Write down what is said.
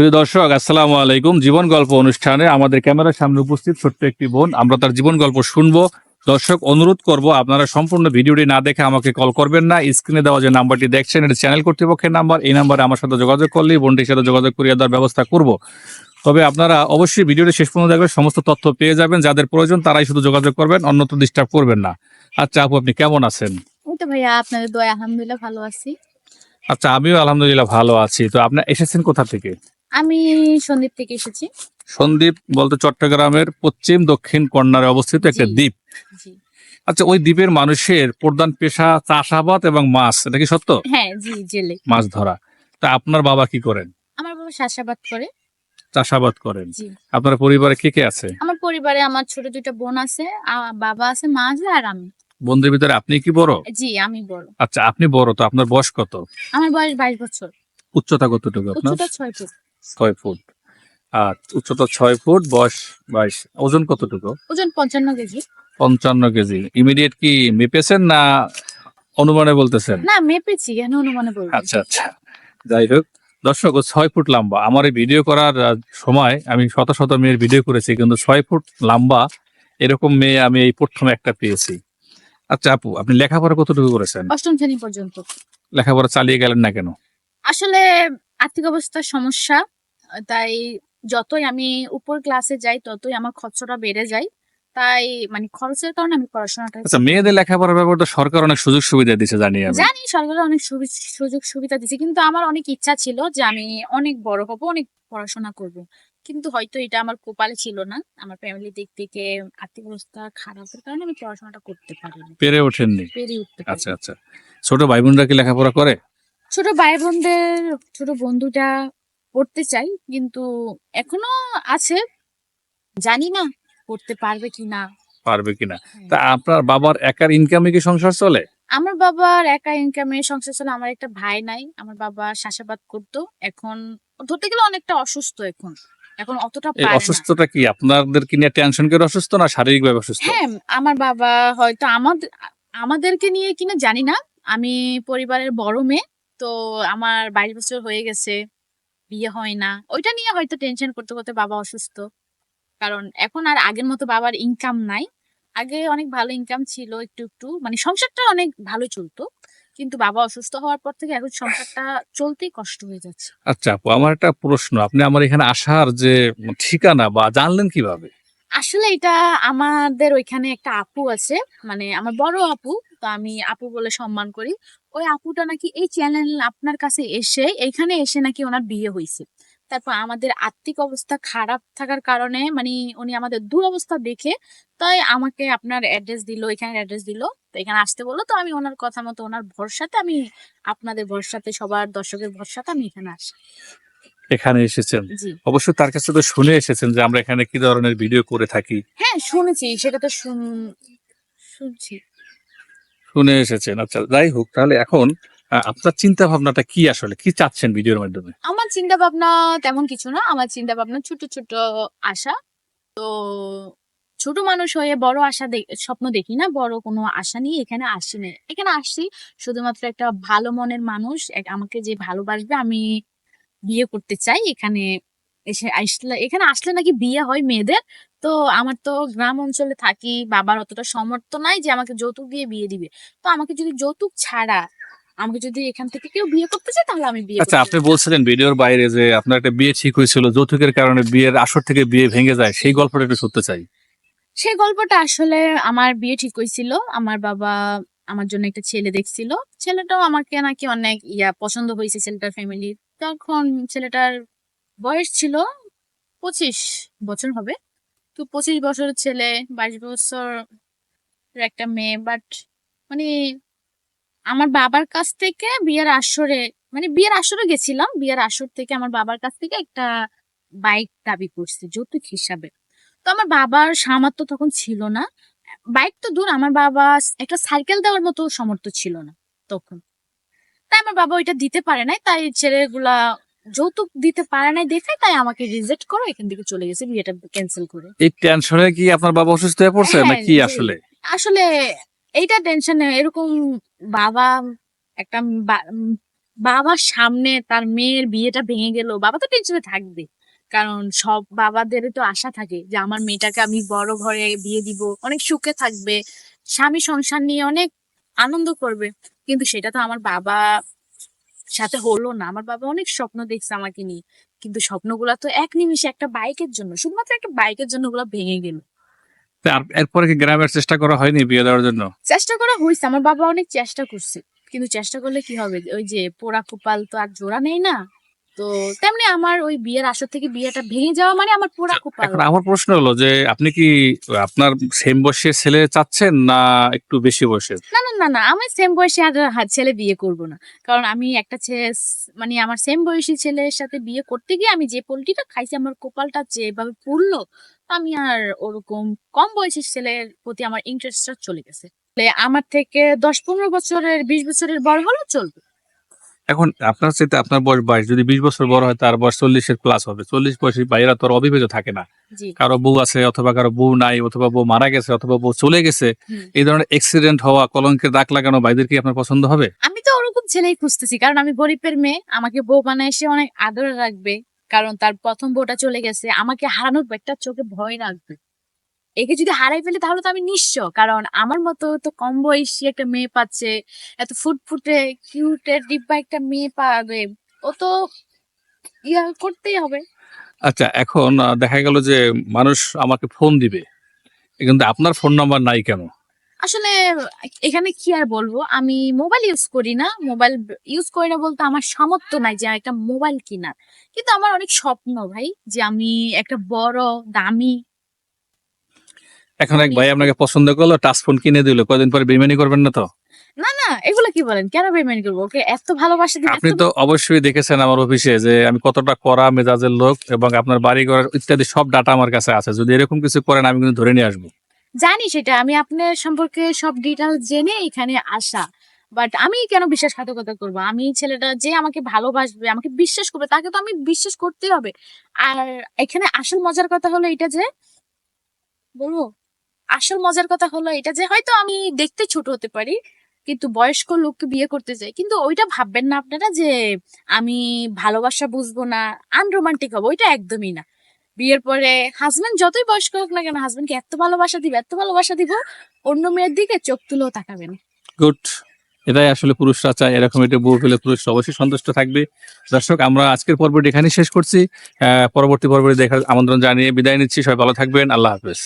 প্রিয় দর্শক আসসালামু আলাইকুম। জীবন গল্প অনুষ্ঠানে আমাদের ক্যামেরার সামনে উপস্থিত ছোট্ট একটি বোন। আমরা তার জীবন গল্প শুনব। দর্শক অনুরোধ করব আপনারা সম্পূর্ণ ভিডিওটি না দেখে আমাকে কল করবেন না। স্ক্রিনে দেওয়া যে নাম্বারটি দেখছেন এটা চ্যানেল কর্তৃপক্ষের নাম্বার। এই নাম্বারে আমার সাথে যোগাযোগ করলেই বোনটির সাথে যোগাযোগ করিয়ে দেওয়ার ব্যবস্থা করব। তবে আপনারা অবশ্যই ভিডিওটি শেষ পর্যন্ত দেখবেন সমস্ত তথ্য পেয়ে যাবেন। যাদের প্রয়োজন তারাই শুধু যোগাযোগ করবেন অন্যত্র ডিস্টার্ব করবেন না। আচ্ছা আপু আপনি কেমন আছেন? এই তো ভাইয়া আপনাদের দয়া আলহামদুলিল্লাহ ভালো আছি। আচ্ছা আমিও আলহামদুলিল্লাহ ভালো আছি। তো আপনি এসেছেন কোথা থেকে? আমি সন্দীপ থেকে এসেছি। সন্দ্বীপ বলতে চট্টগ্রামের পশ্চিম দক্ষিণ কর্নারে অবস্থিত একটা দ্বীপ। আচ্ছা ওই দ্বীপের মানুষের প্রধান পেশা চাষাবাদ এবং মাছ এটা কি সত্য? হ্যাঁ জি জেলে। মাছ ধরা। তা আপনার বাবা কি করেন? আমার বাবা চাষাবাদ করে। চাষাবাদ করেন। আপনার পরিবারে কে কে আছে? আমার পরিবারে আমার ছোট দুইটা বোন আছে বাবা আছে মা আছে আর আমি। বন্ধুদের ভিতরে আপনি কি বড়? জি আমি বড়। আচ্ছা আপনি বড় তো আপনার বয়স কত? আমার বয়স বাইশ বছর। উচ্চতা কতটুকু আপনার? উচ্চতা ছয় ফুট। ছয় ফুট। আর উচ্চতা ছয় ফুট বয়স বাইশ। ওজন কতটুকু? ওজন পঞ্চান্ন কেজি। পঞ্চান্ন কেজি। ইমিডিয়েট কি মেপেছেন না অনুমানে বলতেছেন? না মেপেছি কেন অনুমানে বলব আচ্ছা আচ্ছা। যাই হোক দর্শক ও ছয় ফুট লম্বা। আমার এই ভিডিও করার সময় আমি শত শত মেয়ের ভিডিও করেছি কিন্তু ছয় ফুট লম্বা এরকম মেয়ে আমি এই প্রথম একটা পেয়েছি। আচ্ছা আপু আপনি লেখাপড়া কতটুকু করেছেন? অষ্টম শ্রেণি পর্যন্ত। লেখাপড়া চালিয়ে গেলেন না কেন? আসলে আর্থিক অবস্থার সমস্যা তাই যতই আমি উপর ক্লাসে যাই ততই আমার খরচটা বেড়ে যায়। তাই মানে খরচের কারণে আমি পড়াশোনাটা আচ্ছা মেয়েদের লেখাপড়ার ব্যাপারে তো সরকার অনেক সুযোগ সুবিধা দিচ্ছে জানি আমি। জানি সরকার অনেক সুযোগ সুবিধা দিচ্ছে কিন্তু আমার অনেক ইচ্ছা ছিল যে আমি অনেক বড় হব অনেক পড়াশোনা করব। কিন্তু হয়তো এটা আমার কপালে ছিল না। আমার ফ্যামিলি দিক থেকে আর্থিক অবস্থা খারাপের কারণে আমি পড়াশোনাটা করতে পারিনি। পেরে ওঠেননি? পেরে উঠতে আচ্ছা আচ্ছা। ছোট ভাই বোনরা কি লেখাপড়া করে? ছোট ভাই বোনদের ছোট বন্ধুটা পড়তে চাই কিন্তু এখনও আছে। জানি না পড়তে পারবে কি না পারবে কিনা। তা আপনার বাবার একার ইনকামে কি সংসার চলে? আমার বাবার একা ইনকামে সংসার চলে আমার একটা ভাই নাই আমার বাবা শাসাবাদ করতো এখন ধরতে গেলে অনেকটা অসুস্থ এখন। এখন অতটা পারে অসুস্থতা কি আপনাদের কি নিয়ে টেনশন করে অসুস্থ না শারীরিক ভাবে অসুস্থ? হ্যাঁ আমার বাবা হয়তো আমাদের আমাদেরকে নিয়ে কিনা জানি না। আমি পরিবারের বড় মেয়ে তো আমার বাইশ বছর হয়ে গেছে বিয়ে হয় না। ওইটা নিয়ে হয়তো টেনশন করতে করতে বাবা অসুস্থ। কারণ এখন আর আগের মতো বাবার ইনকাম নাই। আগে অনেক ভালো ইনকাম ছিল একটু একটু। মানে সংসারটা অনেক ভালো চলতো। কিন্তু বাবা অসুস্থ হওয়ার পর থেকে এখন সংসারটা চলতেই কষ্ট হয়ে যাচ্ছে। আচ্ছা আপু আমার একটা প্রশ্ন। আপনি আমার এখানে আসার যে ঠিকানা বা জানলেন কীভাবে? আসলে এটা আমাদের ওইখানে একটা আপু আছে। মানে আমার বড় আপু তো আমি আপু বলে সম্মান করি। ওই আপুটা নাকি এই চ্যানেল আপনার কাছে এসে এখানে এসে নাকি ওনার বিয়ে হয়েছে তারপর আমাদের আর্থিক অবস্থা খারাপ থাকার কারণে মানে উনি আমাদের দুরবস্থা দেখে তাই আমাকে আপনার অ্যাড্রেস দিল এখানে অ্যাড্রেস দিল। তো এখানে আসতে বলল তো আমি ওনার কথা মতো ওনার ভরসাতে আমি আপনাদের ভরসাতে সবার দর্শকের ভরসাতে আমি এখানে আসি। এখানে এসেছেন। জি। অবশ্যই তার কাছে তো শুনে এসেছেন যে আমরা এখানে কি ধরনের ভিডিও করে থাকি। হ্যাঁ শুনেছি সেটা তো শুন শুনছি। শুনে এসেছেন। আচ্ছা যাই হোক, তাহলে এখন আপনার চিন্তা ভাবনাটা কি আসলে? কি চাচ্ছেন ভিডিওর মাধ্যমে? আমার চিন্তা ভাবনা তেমন কিছু না। আমার চিন্তা ভাবনা ছোট ছোট আশা। তো ছোট মানুষ হয়ে বড় আশা স্বপ্ন দেখি না। বড় কোনো আশা নিয়ে এখানে আসি না এখানে আসছি শুধুমাত্র একটা ভালো মনের মানুষ। আমাকে যে ভালোবাসবে আমি বিয়ে করতে চাই। এখানে এসে আসলে, এখানে আসলে নাকি বিয়ে হয় মেয়েদের। তো আমার তো গ্রাম অঞ্চলে থাকি বাবার অতটা সমর্থ নাই যে আমাকে যৌতুক দিয়ে বিয়ে দিবে। তো আমাকে যদি যৌতুক ছাড়া আমাকে যদি এখান থেকে কেউ বিয়ে করতে চায় তাহলে আমি বিয়ে আচ্ছা করতে আপনি বলছিলেন ভিডিওর বাইরে যে আপনার একটা বিয়ে ঠিক হয়েছিল যৌতুকের কারণে বিয়ের আসর থেকে বিয়ে ভেঙে যায় সেই গল্পটা একটু শুনতে চাই। সেই গল্পটা আসলে আমার বিয়ে ঠিক হয়েছিল আমার বাবা আমার জন্য একটা ছেলে দেখছিল। ছেলেটাও আমাকে নাকি অনেক ইয়া পছন্দ হয়েছে ছেলেটার ফ্যামিলি তখন ছেলেটার বয়স ছিল পঁচিশ বছর হবে। তো পঁচিশ বছরের ছেলে, বাইশ বছর একটা মেয়ে বাট মানে আমার বাবার কাছ থেকে বিয়ের আসরে মানে বিয়ের আসরে গেছিলাম, বিয়ের আসর থেকে আমার বাবার কাছ থেকে একটা বাইক দাবি করছে, যৌতুক হিসাবে। তো আমার বাবার সামর্থ্য তখন ছিল না। বাইক তো দূর, আমার বাবা একটা সাইকেল দেওয়ার মতো সামর্থ্য ছিল না তখন। তাই আমার বাবা ওইটা দিতে পারে নাই, তাই ছেলেগুলা যৌতুক দিতে পারে নাই দেখে তাই আমাকে রিজেক্ট করো এখান থেকে চলে গেছে বিয়েটা ক্যান্সেল করে। এই টেনশনে কি আপনার বাবা অসুস্থ হয়ে পড়ছে হ্যাঁ, কি আসলে? আসলে এইটা টেনশনে এরকম বাবা একটা বা- উম, বাবার সামনে তার মেয়ের বিয়েটা ভেঙে গেল বাবা তো টেনশনে থাকবে। কারণ সব বাবাদের তো আশা থাকে যে আমার মেয়েটাকে আমি বড় ঘরে বিয়ে দিব অনেক সুখে থাকবে স্বামী সংসার নিয়ে অনেক আনন্দ করবে। কিন্তু সেটা তো আমার বাবা সাথে হলো না। আমার বাবা অনেক স্বপ্ন দেখছে আমাকে নিয়ে। কিন্তু স্বপ্নগুলা তো এক নিমিষে একটা বাইকের জন্য শুধুমাত্র একটা বাইকের জন্য ওগুলা ভেঙে গেল। এরপরে কি গ্রামের চেষ্টা করা হয়নি বিয়ে দেওয়ার জন্য? চেষ্টা করা হয়েছে আমার বাবা অনেক চেষ্টা করছে। কিন্তু চেষ্টা করলে কি হবে? ওই যে পোড়া কপাল তো আর জোড়া নেই না। তো তেমনি আমার ওই বিয়ের আসর থেকে বিয়েটা ভেঙে যাওয়া মানে আমার পোড়া কপাল। এখন আমার প্রশ্ন হলো যে আপনি কি আপনার সেম বয়সের ছেলে চাচ্ছেন না একটু বেশি বয়সের? না না না না আমি সেম বয়সে আর হাত ছেলে বিয়ে করব না। কারণ আমি একটা ছেলে মানে আমার সেম বয়সী ছেলের সাথে বিয়ে করতে গিয়ে আমি যে পোলট্রিটা খাইছি আমার কপালটা যেভাবে পুড়লো আমি আর ওরকম কম বয়সী ছেলের প্রতি আমার ইন্টারেস্টটা চলে গেছে। আমার থেকে দশ পনেরো বছরের বিশ বছরের বড় হলেও চলবে। এখন আপনার চাইতে আপনার বয়স বাইশ যদি বিশ বছর বড় হয় তার বয়স চল্লিশের প্লাস হবে। চল্লিশ বয়সী বাইরা তো আর অবিভেজ থাকে না। কারও বউ আছে অথবা কারও বউ নাই অথবা বউ মারা গেছে অথবা বউ চলে গেছে এই ধরনের অ্যাক্সিডেন্ট হওয়া কলঙ্কের দাগ লাগানো ভাইদের কি আপনার পছন্দ হবে? আমি তো ওরকম ছেলেই খুঁজতেছি কারণ আমি গরিবের মেয়ে। আমাকে বউ বানায় এসে অনেক আদরে রাখবে কারণ তার প্রথম বউটা চলে গেছে। আমাকে হারানোর একটা চোখে ভয় রাখবে। একে যদি হারাই ফেলে তাহলে তো আমি নিঃস্ব। কারণ আমার মতো তো কম বয়সী একটা মেয়ে পাচ্ছে এত ফুটফুটে কিউটের ডিব্বা একটা মেয়ে পাবে ও তো ইয়া করতেই হবে। আচ্ছা এখন দেখা গেল যে মানুষ আমাকে ফোন দিবে। কিন্তু আপনার ফোন নাম্বার নাই কেন? আসলে এখানে কি আর বলব? আমি মোবাইল ইউজ করি না। মোবাইল ইউজ করি না বলতে আমার সামর্থ্য নাই যে একটা মোবাইল কেনার। কিন্তু আমার অনেক স্বপ্ন ভাই যে আমি একটা বড় দামি এখন এক ভাই আপনাকে পছন্দ করল টাচ ফোন কিনে দিল কয়দিন পরে বেমানি করবেন না তো? না না এগুলো কি বলেন? কেন বেমানি করব? ওকে এত ভালোবাসা আপনি তো অবশ্যই দেখেছেন আমার অফিসে যে আমি কতটা কড়া মেজাজের লোক এবং আপনার বাড়ি ঘর ইত্যাদি সব ডাটা আমার কাছে আছে। যদি এরকম কিছু করেন আমি কিন্তু ধরে নিয়ে আসব। জানি সেটা আমি আপনার সম্পর্কে সব ডিটেল জেনে এখানে আসা। বাট আমি কেন বিশ্বাসঘাতকতা করব? আমি ছেলেটা যে আমাকে ভালোবাসবে আমাকে বিশ্বাস করবে তাকে তো আমি বিশ্বাস করতেই হবে। আর এখানে আসল মজার কথা হলো এটা যে বলব? আসল মজার কথা হলো এটা যে হয়তো আমি দেখতে ছোট হতে পারি, কিন্তু বয়স্ক লোককে বিয়ে করতে চাই কিন্তু ওইটা ভাববেন না আপনারা যে আমি ভালোবাসা বুঝব না আনরোমান্টিক হব, ওইটা একদমই না। বিয়ের পরে হাজবেন্ড যতই বয়স্ক হোক না কেন হাজবেন্ডকে এত ভালোবাসা দিব, এত ভালোবাসা দিব, অন্য মেয়ের দিকে চোখ তুলেও তাকাবেন। গুড এটাই আসলে পুরুষরা চায়, এরকম একটা বউ পেলে পুরুষ অবশ্যই সন্তুষ্ট থাকবে। দর্শক, আমরা আজকের পর্বটি এখানেই শেষ করছি। পরবর্তী পর্বটি দেখার আমন্ত্রণ জানিয়ে বিদায় নিচ্ছি, সবাই ভালো থাকবেন, আল্লাহ হাফেজ।